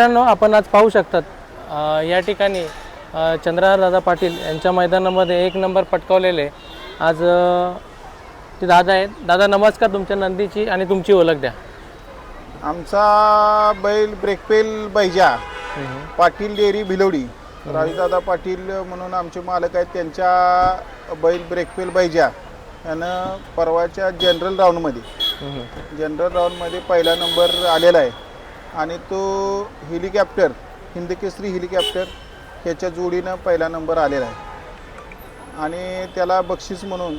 मित्रांनो आपण आज पाहू शकतात या ठिकाणी चंद्रहार दादा पाटील यांच्या मैदानामध्ये एक नंबर पटकावलेले. आज ते दादा आहेत. दादा नमस्कार तुमच्या नंदीची आणि तुमची ओळख द्या. आमचा बैल ब्रेकपेल बैजा पाटील डेअरी भिलवडी राजदादा पाटील म्हणून आमचे मालक आहेत त्यांच्या बैल ब्रेकपेल बैजा यानं परवाच्या जनरल राऊंडमध्ये जनरल राऊंडमध्ये पहिला नंबर आलेला आहे. आणि तो हेलिकॉप्टर हिंदकेसरी हेलिकॉप्टर ह्याच्या जोडीनं पहिला नंबर आलेला आहे. आणि त्याला बक्षीस म्हणून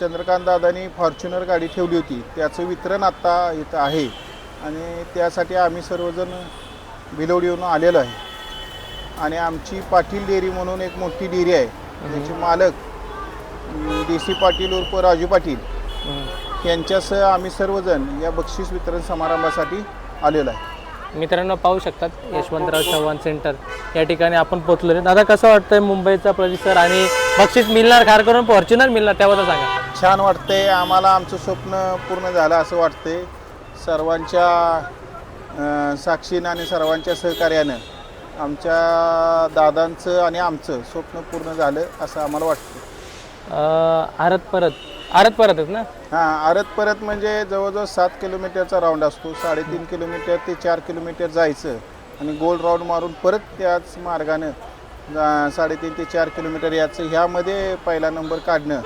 चंद्रकांत दादानी फॉर्च्युनर गाडी ठेवली होती. त्याचं वितरण आत्ता इथं आहे. आणि त्यासाठी आम्ही सर्वजण भिलवडीवरून आलेलो आहे. आणि आमची पाटील डेअरी म्हणून एक मोठी डेअरी आहे. त्याचे मालक डी सी पाटील उर्फ राजू पाटील. यांच्यासह आम्ही सर्वजण या बक्षीस वितरण समारंभासाठी आलेलो आहे. मित्रांनो पाहू शकतात यशवंतराव चव्हाण सेंटर या ठिकाणी आपण पोहोचलो आहे. दादा कसं वाटतंय मुंबईचा परिसर आणि बक्षीस मिळणार खार करून फॉर्च्युनर मिळणार त्याबद्दल सांगा. छान वाटतंय. आम्हाला आमचं स्वप्न पूर्ण झालं असं वाटतंय. सर्वांच्या अं, साक्षीनं आणि सर्वांच्या सहकार्यानं आमच्या दादांचं आणि आमचं स्वप्न पूर्ण झालं असं आम्हाला वाटतं अ, आरत परत. आरत परतच ना? हां आरत परत म्हणजे जवळजवळ सात किलोमीटरचा राऊंड असतो. साडेतीन किलोमीटर ते चार किलोमीटर जायचं आणि गोल राऊंड मारून परत त्याच मार्गानं जा- साडेतीन ते चार किलोमीटर याचं ह्यामध्ये पहिला नंबर काढणं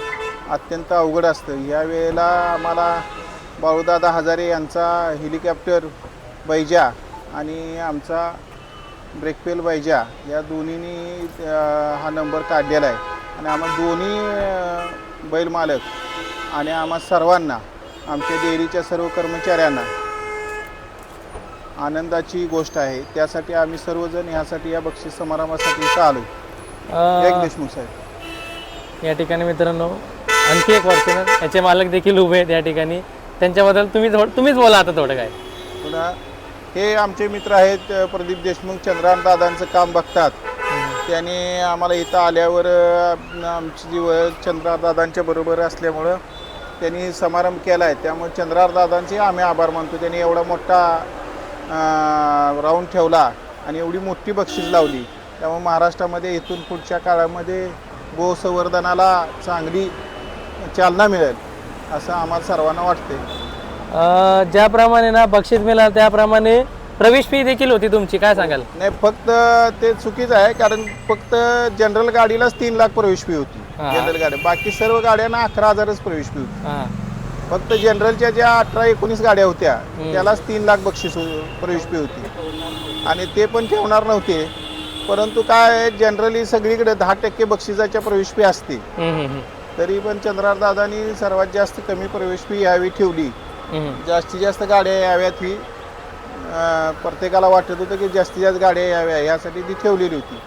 अत्यंत अवघड असतं. ह्या वेळेला आम्हाला बाळूदादा हजारे यांचा हेलिकॉप्टर बैजा आणि आमचा ब्रेकपेल बैजा या दोन्हीनी हा नंबर काढलेला आहे. आणि आम्हा दोन्ही बैल मालक आणि आम्हा सर्वांना आमच्या डेअरीच्या सर्व कर्मचाऱ्यांना आनंदाची गोष्ट आहे. त्यासाठी आम्ही सर्वजण ह्यासाठी या बक्षीस समारंभासाठी इथं आलो देशमुख साहेब. या ठिकाणी मित्रांनो आणखी एक फॉर्च्युनर याचे मालक देखील उभे आहेत या ठिकाणी. त्यांच्याबद्दल तुम्ही थोडं तुम्हीच बोला आता थोडं काय. पुन्हा हे आमचे मित्र आहेत अ, प्रदीप देशमुख चंद्रान दादांचं काम बघतात. त्याने आम्हाला इथं आल्यावर अ, आमची जी ओळख चंद्रार दादांच्या बरोबर असल्यामुळं त्यांनी समारंभ केला आहे त्यामुळे चंद्रार दादांचे आम्ही आभार मानतो. त्यांनी एवढा मोठा राऊंड ठेवला आणि एवढी मोठी बक्षीस लावली. त्यामुळे महाराष्ट्रामध्ये इथून पुढच्या काळामध्ये गोसंवर्धनाला चांगली चालना मिळेल असं आम्हाला सर्वांना वाटते ज्याप्रमाणे ना बक्षीस मिळालं त्याप्रमाणे प्रवेश फी देखील होती तुमची. काय सांगाल? नाही फक्त ते चुकीचं आहे कारण फक्त जनरल गाडीलाच तीन लाख प्रवेश फी होती. जनरल गाडी बाकी सर्व गाड्यांना अकरा हजारच प्रवेश हां. फक्त जनरलच्या ज्या अठरा एकोणीस गाड्या होत्या त्यालाच तीन लाख बक्षीस प्रवेश फी होती. आणि ते पण ठेवणार नव्हते. परंतु काय जनरली सगळीकडे दहा टक्के बक्षिसाच्या प्रवेश फी असते. तरी पण चंद्रार दादानी सर्वात जास्त कमी प्रवेश फी यावी ठेवली. जास्तीत जास्त गाड्या याव्यात ही. प्रत्येकाला वाटत होतं की जास्तीत जास्त गाड्या याव्या यासाठी ती ठेवलेली होती.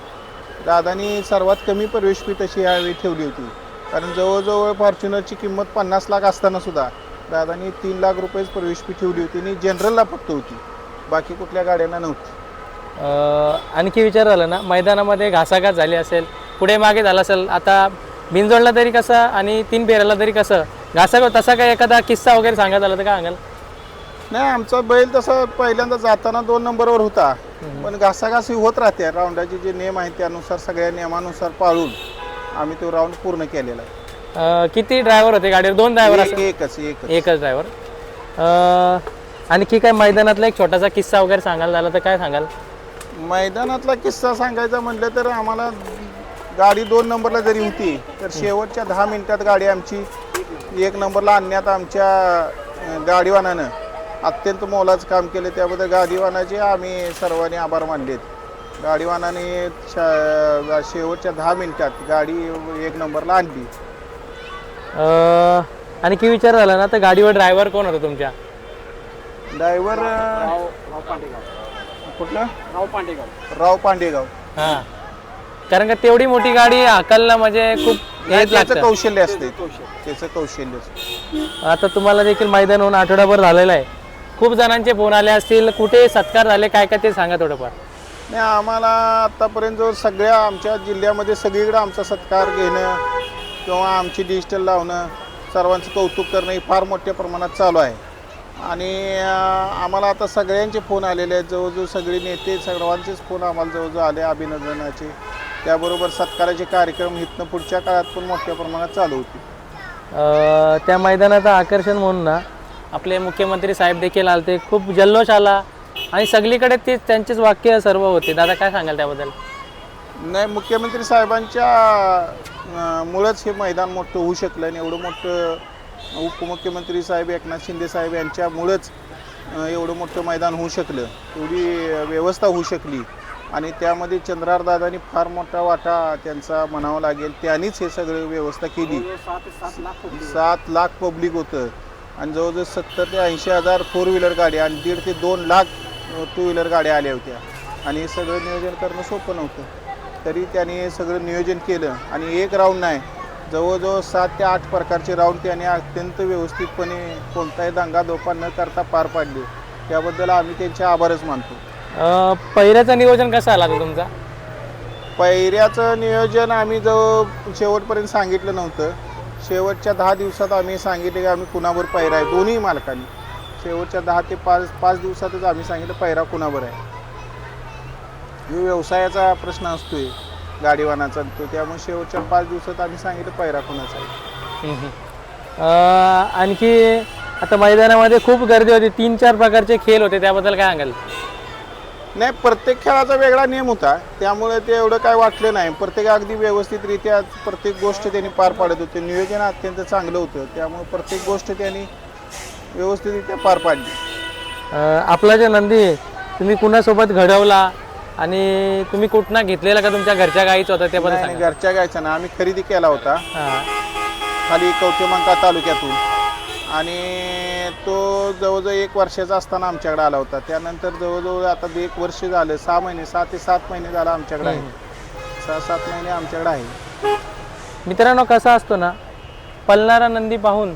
दादानी सर्वात कमी प्रवेश फी तशी यावेळी ठेवली होती. कारण जवळजवळ फॉर्च्युनरची किंमत पन्नास लाख असताना सुद्धा दादानी तीन लाख रुपयेच प्रवेश फी ठेवली होती आणि जनरलला फक्त होती. बाकी कुठल्या गाड्यांना नव्हती. आणखी विचार झाला ना मैदानामध्ये घासाघास झाली असेल पुढे मागे झाला असेल आता बिनजोडला तरी कसं आणि तीन पेराला तरी कसं? घासाघ तसा काय एखादा किस्सा वगैरे सांगायचा झाला तर काय सांगाल? नाही आमचा बैल तसा पहिल्यांदा जाताना दोन नंबरवर होता. पण घासाघासी होत राहते. राऊंडाचे जे नियम आहेत त्यानुसार सगळ्या नियमानुसार पाळून आम्ही तो राऊंड पूर्ण केलेला आहे. अ, किती ड्रायव्हर होते गाडीवर? दोन ड्रायव्हर एक- एकच एकच. एकच ड्रायव्हर आणखी काय मैदानातला एक छोटासा किस्सा वगैरे सांगाल झाला तर काय सांगाल? मैदानातला किस्सा सांगायचा म्हटलं तर आम्हाला गाडी दोन नंबरला जरी होती तर शेवटच्या दहा मिनिटात गाडी आमची एक नंबरला आणण्यात आमच्या अं, गाडीवानानं अत्यंत मोलाचं काम केलं. त्याबद्दल गाडीवानाचे आम्ही सर्वांनी आभार मानलेत गाडीवानाने शा- शेवटच्या दहा मिनिटात गाडी एक नंबरला आणली. अ, आणखी विचार झाला ना तर गाडीवर ड्रायव्हर कोण होता तुमच्या? ड्रायव्हर कुठलं? राव पांडेगाव हां. कारण का तेवढी मोठी गाडी हाकलला म्हणजे खूप हेच त्याचं लागतं. कौशल्य असते त्याचं कौशल्य. असतं. आता तुम्हाला देखील मैदान होऊन आठवडाभर झालेला आहे. खूप जणांचे फोन आले असतील. कुठे सत्कार झाले? काय काय ते सांगा थोडंफार. नाही आम्हाला आत्तापर्यंत जो सगळ्या आमच्या जिल्ह्यामध्ये सगळीकडे आमचा सत्कार घेणं किंवा आमची डिजिटल लावणं सर्वांचं कौतुक करणं हे फार मोठ्या प्रमाणात चालू आहे. आणि आम्हाला आता सगळ्यांचे फोन आलेले आहेत. जवळजवळ सगळे नेते सर्वांचेच फोन आम्हाला जवळजवळ आले अभिनंदनाचे. त्याबरोबर सत्काराचे कार्यक्रम इथनं पुढच्या काळात पण मोठ्या प्रमाणात चालू होतील. त्या मैदानाचं आकर्षण म्हणून ना आपले मुख्यमंत्री साहेब देखील आले ते खूप जल्लोष आला. आणि सगळीकडे तेच त्यांचेच वाक्य सर्व होते. दादा काय सांगाल त्याबद्दल? नाही मुख्यमंत्री साहेबांच्या मुळंच हे मैदान मोठं होऊ शकलं आणि एवढं मोठं उपमुख्यमंत्री साहेब एकनाथ शिंदे साहेब यांच्यामुळंच एवढं मोठं मैदान होऊ शकलं. एवढी व्यवस्था होऊ शकली. आणि त्यामध्ये चंद्रारदादांनी फार मोठा वाटा त्यांचा म्हणावा लागेल. त्यांनीच हे सगळं व्यवस्था केली. सात लाख पब्लिक होतं. आणि जवळजवळ सत्तर ते ऐंशी हजार फोर व्हीलर गाड्या आणि दीड ते दोन लाख टू व्हीलर गाड्या आल्या होत्या. आणि हे सगळं नियोजन करणं सोपं नव्हतं. तरी त्यांनी हे सगळं नियोजन केलं आणि एक राऊंड नाही जवळजवळ सात ते आठ प्रकारचे राऊंड त्यांनी अत्यंत व्यवस्थितपणे कोणताही दंगा धोपा न करता पार पाडले. त्याबद्दल आम्ही त्यांचे आभारच मानतो. पहिऱ्याचं नियोजन कसं आला होता तुमचा? पैऱ्याचं नियोजन आम्ही जवळ शेवटपर्यंत सांगितलं नव्हतं. शेवटच्या दहा दिवसात आम्ही सांगितले की आम्ही कुणावर पैरा आहे? दोन्ही मालकांनी. शेवटच्या दहा ते पाच पाच दिवसातच आम्ही सांगितलं पैरा कुणावर आहे? जो व्यवसायाचा प्रश्न असतोय गाडीवानाचा तो त्यामुळे शेवटच्या पाच दिवसात आम्ही सांगितलं पैरा कुणाचा आहे? आणखी आता मैदानामध्ये खूप गर्दी होती. तीन चार प्रकारचे खेळ होते. त्याबद्दल काय सांगाल? नाही प्रत्येक खेळाचा वेगळा नियम होता. त्यामुळे ते एवढं काय वाटलं नाही. प्रत्येक अगदी व्यवस्थितरित्या प्रत्येक गोष्ट त्यांनी पार पाडत होते. नियोजन अत्यंत चांगलं होतं. त्यामुळे प्रत्येक गोष्ट त्यांनी व्यवस्थितरित्या पार पाडली. अ, आपला जे नंदी आहे, तुम्ही कुणासोबत घडवला? आणि तुम्ही कुठनं घेतलेला का तुमच्या घरच्या गाईच होता त्याबद्दल सांगा. घरच्या गायचा ना आम्ही खरेदी केला होता. हां. खाली कवठेमंका तालुक्यातून. आणि तो जवळजवळ एक वर्षाचा असताना आमच्याकडे आला होता. त्यानंतर जवळजवळ आता एक वर्ष झालं सहा महिने सहा ते सात महिने झाला आमच्याकडे आहे. सहा सात महिने आमच्याकडे आहे. मित्रांनो कसा असतो ना पलणारा नंदी पाहून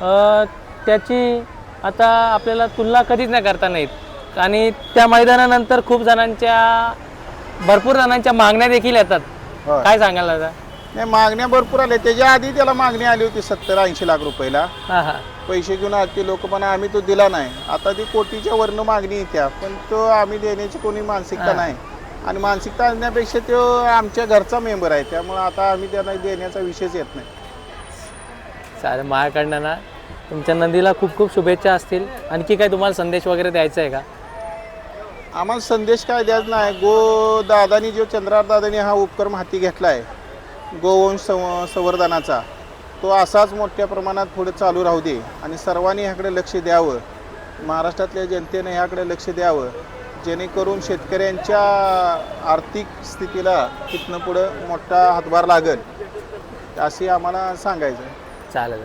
अ, त्याची आता आपल्याला तुलना कधीच नाही करता नाहीत आणि त्या मैदानानंतर खूप जणांच्या भरपूर जणांच्या मागण्या देखील येतात. होय. काय सांगाल दादा? नाही मागण्या भरपूर आल्या. त्याच्या आधी त्याला मागणी आली होती सत्तर ऐंशी लाख रुपयाला. हां हां. पैसे घेऊन आले लोक पण आम्ही तो दिला नाही. आता ती कोटीच्या वरनं मागणी येत्या पण तो आम्ही देण्याची कोणी मानसिकता नाही. आणि मानसिकता आणण्यापेक्षा तो आमच्या घरचा मेंबर आहे त्यामुळे आता आम्ही त्यांना देण्याचा विषयच येत नाही. चालेल माझ्याकडनं ना तुमच्या नंदीला खूप खूप शुभेच्छा असतील. आणखी काय तुम्हाला संदेश वगैरे द्यायचा आहे का? आम्हाला संदेश काय द्यायचा नाही. गो दादानी जो चंद्रार दादानी हा उपक्रम हाती घेतला आहे गोवंश संव संवर्धनाचा तो असाच मोठ्या प्रमाणात पुढे चालू राहू दे आणि सर्वांनी ह्याकडे लक्ष द्यावं. महाराष्ट्रातल्या जनतेने ह्याकडे लक्ष द्यावं. जेणेकरून शेतकऱ्यांच्या आर्थिक स्थितीला तिथनं पुढं मोठा हातभार लागेल. असे आम्हाला सांगायचं आहे चालेल.